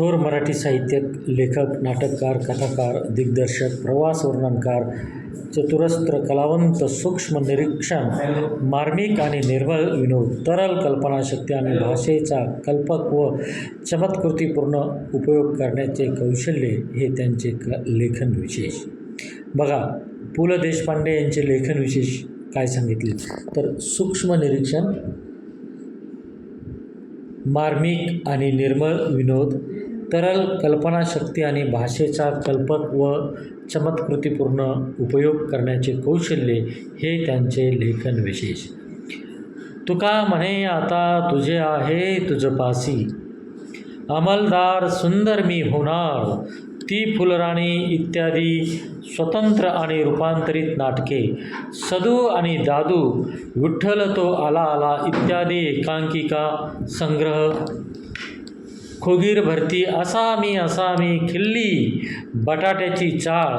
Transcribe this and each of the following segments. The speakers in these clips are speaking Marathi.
थोर मराठी साहित्यक लेखक नाटककार कथाकार दिग्दर्शक प्रवास वर्णनकार चतुरस्त्र कलावंत सूक्ष्म निरीक्षण मार्मिक आणि निर्मळ विनोद तरल कल्पनाशक्ती आणि भाषेचा कल्पक व चमत्कृतीपूर्ण उपयोग करण्याचे कौशल्य हे त्यांचे क लेखन विशेष. बघा पु ल देशपांडे यांचे लेखन विशेष काय सांगितले? तर सूक्ष्म निरीक्षण मार्मिक आणि निर्मळ विनोद तरल कल्पनाशक्ती आणि भाषेचा कल्पक व चमत्कृतीपूर्ण उपयोग करण्याचे कौशल्य हे त्यांचे लेखन विशेष. तुका म्हणे आता तुझे आहे तुझपासी. अंमलदार सुंदर मी होणार. ती फुलराणी इत्यादी स्वतंत्र आणि रूपांतरित नाटके सदू आणि दादू विठ्ठल तो आला आला इत्यादी एकांकिका संग्रह खोगीर भरती असा मी असा मी खिल्ली बटाट्याची चाळ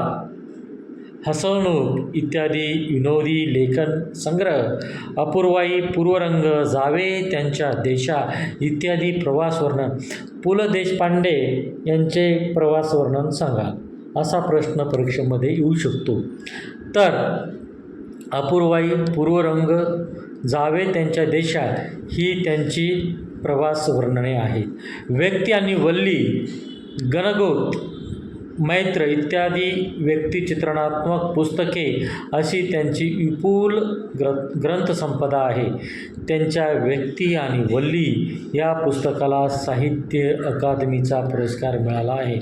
हसवणूक इत्यादी विनोदी लेखन संग्रह अपूर्वाई पूर्वरंग जावे त्यांच्या देशा इत्यादी प्रवास वर्णन पु ल देशपांडे यांचे प्रवास वर्णन सांगा असा प्रश्न परीक्षेमध्ये येऊ शकतो. तर अपूर्वाई पूर्वरंग जावे त्यांच्या देशात ही त्यांची प्रवास वर्णने आहेत. व्यक्ती आणि वल्ली गणगोत मैत्र इत्यादी व्यक्तिचित्रणात्मक पुस्तके अशी त्यांची विपुल ग्र ग्रंथसंपदा आहे. त्यांच्या व्यक्ती आणि वल्ली या पुस्तकाला साहित्य अकादमीचा पुरस्कार मिळाला आहे.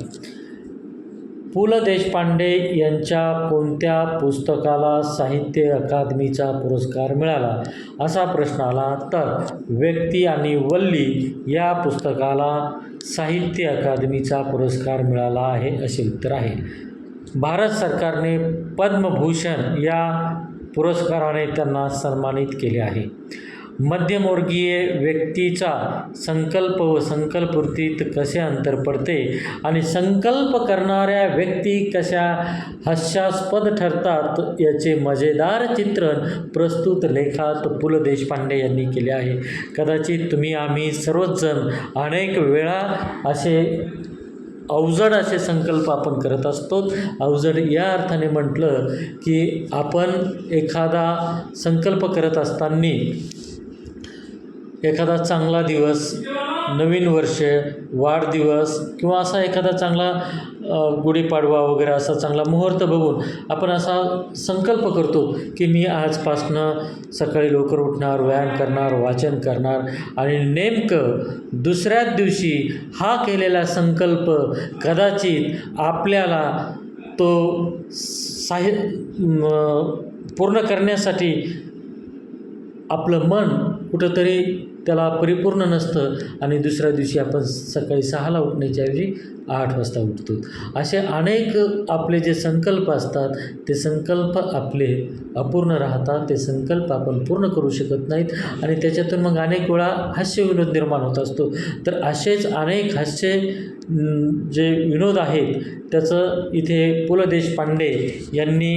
पु ल देशपांडे यांच्या कोणत्या पुस्तकाला साहित्य अकादमीचा पुरस्कार मिळाला? असा प्रश्न आला तर व्यक्ती आणि वल्ली या पुस्तकाला साहित्य अकादमीचा पुरस्कार मिळाला आहे असे उत्तर आहे. भारत सरकारने पद्मभूषण या पुरस्काराने त्यांना सन्मानित केले आहे. मध्यमवर्गीय व्यक्तीचा संकल्प व संकल्पवृत्तीत कसे अंतर पडते आणि संकल्प करणाऱ्या व्यक्ती कशा हास्यास्पद ठरतात याचे मजेदार चित्रण प्रस्तुत लेखात पु ल देशपांडे यांनी केले आहे. कदाचित तुम्ही आम्ही सर्वचजण अनेक वेळा असे अवजड असे संकल्प आपण करत असतो अवजड या अर्थाने म्हटलं की आपण एखादा संकल्प करत असताना एखादा चांगला दिवस नवीन वर्ष वाढदिवस किंवा असा एखादा चांगला गुढीपाडवा वगैरे असा चांगला मुहूर्त बघून आपण असा संकल्प करतो की मी आजपासनं सकाळी लवकर उठणार व्यायाम करणार वाचन करणार आणि नेमकं दुसऱ्याच दिवशी हा केलेला संकल्प कदाचित आपल्याला तो साहि पूर्ण करण्यासाठी आपलं मन कुठंतरी त्याला परिपूर्ण नसतं आणि दुसऱ्या दिवशी आपण सकाळी सहाला उठण्याच्या ऐवजी आठ वाजता उठतो. असे अनेक आपले जे संकल्प असतात ते संकल्प आपले अपूर्ण राहतात ते संकल्प आपण पूर्ण करू शकत नाहीत आणि त्याच्यातून मग अनेक वेळा हास्य विनोद निर्माण होत असतो. तर असेच अनेक हास्य जे विनोद आहेत त्याचं इथे पु ल देशपांडे यांनी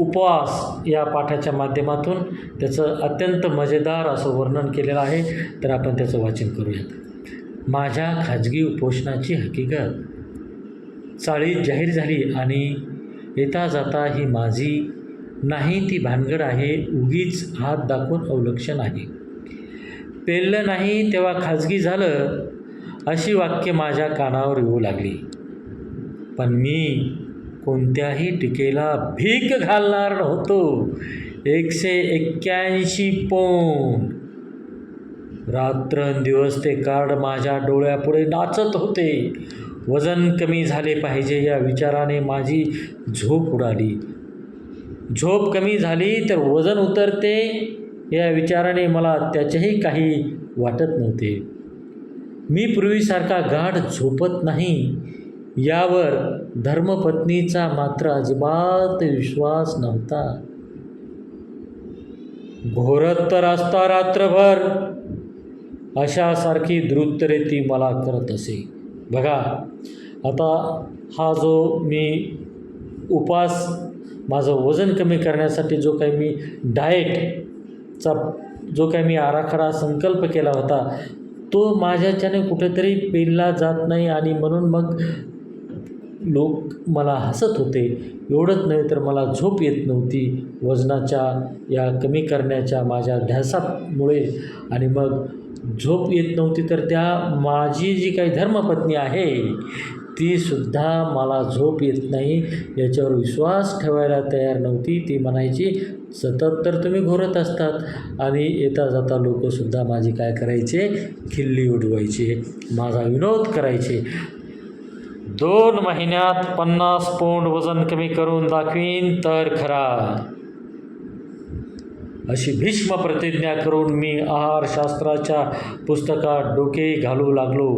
उपवास या पाठाच्या माध्यमातून त्याचं अत्यंत मजेदार असं वर्णन केलेलं आहे. तर आपण त्याचं वाचन करूयात. माझ्या खाजगी उपोषणाची हकीकत. चाळीत जाहीर झाली आणि येता जाता ही माझी नाही ती भानगड आहे उगीच हात दाखवून अवलक्षण आहे पेललं नाही तेव्हा खाजगी झालं अशी वाक्य माझ्या कानावर येऊ लागली. पण मी कोणत्याही टीकेला भीक घालणार नव्हतो. एकशे एक्क्याऐंशी पौंड. रात्रंदिवस ते कार्ड माझ्या डोळ्यापुढे नाचत होते. वजन कमी झाले पाहिजे या विचाराने माझी झोप उडाली. झोप कमी झाली तर वजन उतरते या विचाराने मला त्याचेही काही वाटत नव्हते. मी पूर्वीसारखा गाढ झोपत नाही. यावर धर्मपत्नीचा मात्र अजिबात विश्वास नव्हता. घोरत तर असता रात्रभर अशासारखी द्रुत्तरे ती मला करत असे. बघा आता हा जो मी उपास माझं वजन कमी करण्यासाठी जो काही मी डाएटचा जो काही मी आराखडा संकल्प केला होता तो माझ्याच्याने कुठेतरी पेलला जात नाही आणि म्हणून मग लोक मला हसत होते. एवढंच नव्हे तर मला झोप येत नव्हती. वजनाच्या या कमी करण्याच्या माझ्या ध्यासामुळे आणि मग झोप येत नव्हती तर त्या माझी जी काही धर्मपत्नी आहे तीसुद्धा मला झोप येत नाही. याच्यावर विश्वास ठेवायला तयार नव्हती. ती म्हणायची सतत तर तुम्ही घोरत असतात. आणि येता जाता लोकंसुद्धा माझी काय करायचे? खिल्ली उडवायचे. माझा विनोद करायचे. दोन महिन्यात पन्नास पौंड वजन कमी करून दाखवीन तर खरा. अशी भीष्म प्रतिज्ञा करून मी आहारशास्त्राच्या पुस्तकात डोके घालू लागलो.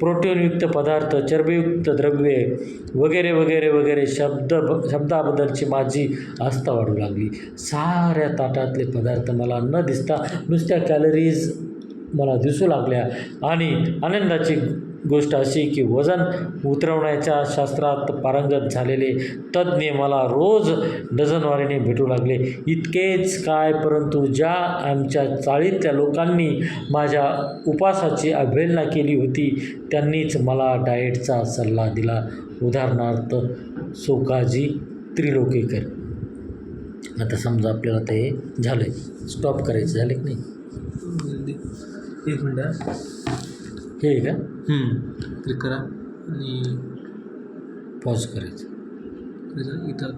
प्रोटीनयुक्त पदार्थ चरबीयुक्त द्रव्ये वगैरे वगैरे वगैरे शब्द शब्दाबद्दलची माझी आस्था वाढू लागली. साऱ्या ताटातले पदार्थ मला न दिसता नुसत्या कॅलरीज मला दिसू लागल्या. आणि आनंदाची गोष्ट अशी की वजन उतरवण्याच्या शास्त्रात पारंगत झालेले तज्ज्ञ मला रोज डझनवारीने भेटू लागले. इतकेच काय परंतु ज्या आमच्या चाळीतल्या लोकांनी माझ्या उपासाची अवहेलना केली होती त्यांनीच मला डाएटचा सल्ला दिला. उदाहरणार्थ सोकाजी त्रिलोकेकर. आता समजा आपल्याला ते झालं आहे स्टॉप करायचं झालं की नाही? एक मिनटं हे आहे का? क्लिक करा आणि पॉज करायचं. इथं